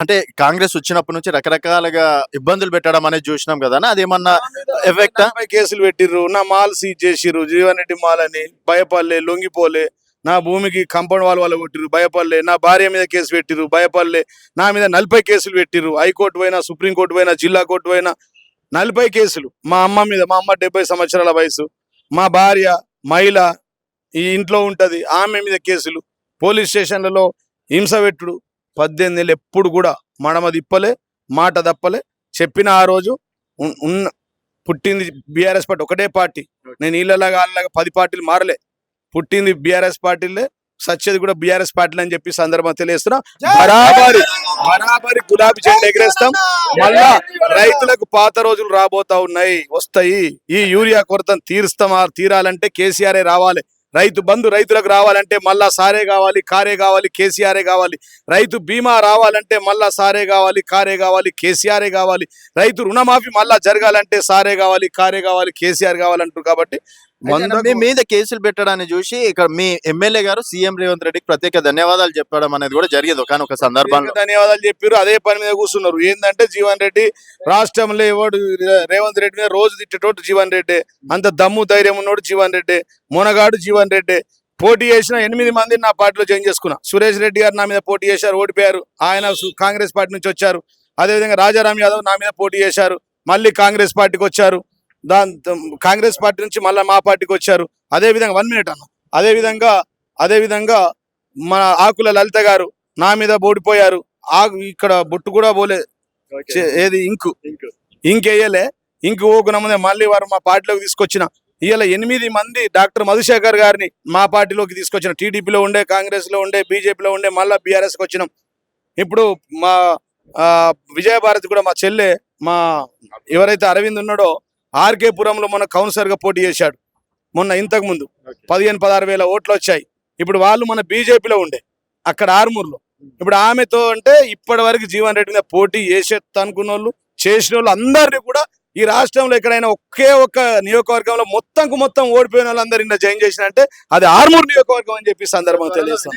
అంటే కాంగ్రెస్ వచ్చినప్పటి నుంచి రకరకాలుగా ఇబ్బందులు పెట్టడం అనేది చూసినాం కదా అదేమన్నా ఎఫెక్ట్? కేసులు పెట్టిర్రు. నా మాల్ సీజ్ చేసిర్రు. జీవన్ రెడ్డి మాల్ అని. భయపడలే లొంగిపోలే. నా భూమికి కంపౌండ్ వాళ్ళ వాళ్ళు కొట్టిర్రు. భయపడలే. నా భార్య మీద కేసు పెట్టిర్రు. భయపడలే. నా మీద నలభై కేసులు పెట్టిర్రు. హైకోర్టు పోయినా సుప్రీంకోర్టు పోయినా జిల్లా కోర్టు పోయినా నలభై కేసులు. మా అమ్మ మీద మా అమ్మ డెబ్బై సంవత్సరాల వయసు. మా భార్య మహిళ ఈ ఇంట్లో ఉంటది. ఆమె మీద కేసులు. పోలీస్ స్టేషన్లలో హింస పెట్టుడు. పద్దెనిమిది నెలలు ఎప్పుడు కూడా మడమ తిప్పలే మాట తప్పలే. చెప్పిన ఆ రోజు ఉన్- ఉన్న పుట్టింది బీఆర్ఎస్ పార్టీ ఒకటే పార్టీ. నేను వీళ్ళలాగా వాళ్ళలాగా పది పార్టీలు మారలే. పుట్టింది బీఆర్ఎస్ పార్టీలే సచ్చేది కూడా బీఆర్ఎస్ పార్టీలు అని చెప్పి సందర్భం తెలియస్తున్నా బరాబరి బరాబరి గులాబీ జెండా ఎగరేస్తాం. మళ్ళా రైతులకు పాత రోజులు రాబోతా ఉన్నాయి. వస్తాయి. ఈ యూరియా కొరతను తీరుస్తామా తీరాలంటే కేసీఆర్ రావాలి. రైతు బంధు రైతులకు రావాలంటే మళ్ళా సారే కావాలి కారే కావాలి కేసీఆరే కావాలి. రైతు బీమా రావాలంటే మళ్ళా సారే కావాలి కారే కావాలి కేసీఆరే కావాలి. రైతు రుణమాఫీ మళ్ళా జరగాలంటే సారే కావాలి కారే కావాలి కేసీఆర్ కావాలంటారు కాబట్టి మీ మీద కేసులు పెట్టడాన్ని చూసి ఇక్కడ మీ ఎమ్మెల్యే గారు సీఎం రేవంత్ రెడ్డికి ప్రత్యేక ధన్యవాదాలు చెప్పడం అనేది కూడా జరిగింది కానీ ఒక సందర్భంలో. ధన్యవాదాలు చెప్పారు అదే పని మీద కూర్చున్నారు. ఏంటంటే జీవన్ రెడ్డి రాష్ట్రంలో ఎవడు రేవంత్ రెడ్డి మీద రోజు తిట్టేటోడు జీవన్ రెడ్డి. అంత దమ్ము ధైర్యం ఉన్నోడు జీవన్ రెడ్డి. మునగాడు జీవన్ రెడ్డి. పోటీ చేసిన ఎనిమిది మందిని నా పార్టీలో జాయిన్ చేసుకున్నా. సురేష్ రెడ్డి గారు నా మీద పోటీ చేశారు ఓడిపోయారు. ఆయన కాంగ్రెస్ పార్టీ నుంచి వచ్చారు. అదేవిధంగా రాజారాం యాదవ్ నా మీద పోటీ చేశారు. మళ్ళీ కాంగ్రెస్ పార్టీకి వచ్చారు. దాని కాంగ్రెస్ పార్టీ నుంచి మళ్ళీ మా పార్టీకి వచ్చారు. అదే విధంగా వన్ మినిట్ అన్న. అదే విధంగా అదే విధంగా మన ఆకుల లలిత గారు నా మీద ఓడిపోయారు ఆకు ఇక్కడ బొట్టు కూడా పోలే. ఏది? ఇంకు. ఇంకేయలే ఇంకు ఓకునమ్మదే మళ్ళీ వారు మా పార్టీలోకి తీసుకొచ్చిన. ఇవాళ ఎనిమిది మంది డాక్టర్ మధుశేఖర్ గారిని మా పార్టీలోకి తీసుకొచ్చిన. టీడీపీలో ఉండే కాంగ్రెస్లో ఉండే బీజేపీలో ఉండే మళ్ళా బీఆర్ఎస్కి వచ్చినాం. ఇప్పుడు మా ఆ, విజయభారతి కూడా మా చెల్లె మా ఎవరైతే అరవింద్ ఉన్నాడో ఆర్కే పురంలో మన కౌన్సిలర్గా పోటీ చేశాడు. మొన్న ఇంతకు ముందు. పదిహేను పదహారు వేల ఓట్లు వచ్చాయి. ఇప్పుడు వాళ్ళు మన బీజేపీలో ఉండే. అక్కడ ఆర్మూర్లో. ఇప్పుడు ఆమెతో అంటే ఇప్పటి వరకు జీవన్ రెడ్డి మీద పోటీ చేసేస్తా అనుకున్న వాళ్ళు చేసిన వాళ్ళు అందరినీ కూడా ఈ రాష్ట్రంలో ఎక్కడైనా ఒకే ఒక్క నియోజకవర్గంలో మొత్తంకు మొత్తం ఓడిపోయిన వాళ్ళందరూ ఇంకా జాయిన్ చేసిన అంటే అది ఆర్మూర్ నియోజకవర్గం అని చెప్పి సందర్భం తెలియజేస్తాం.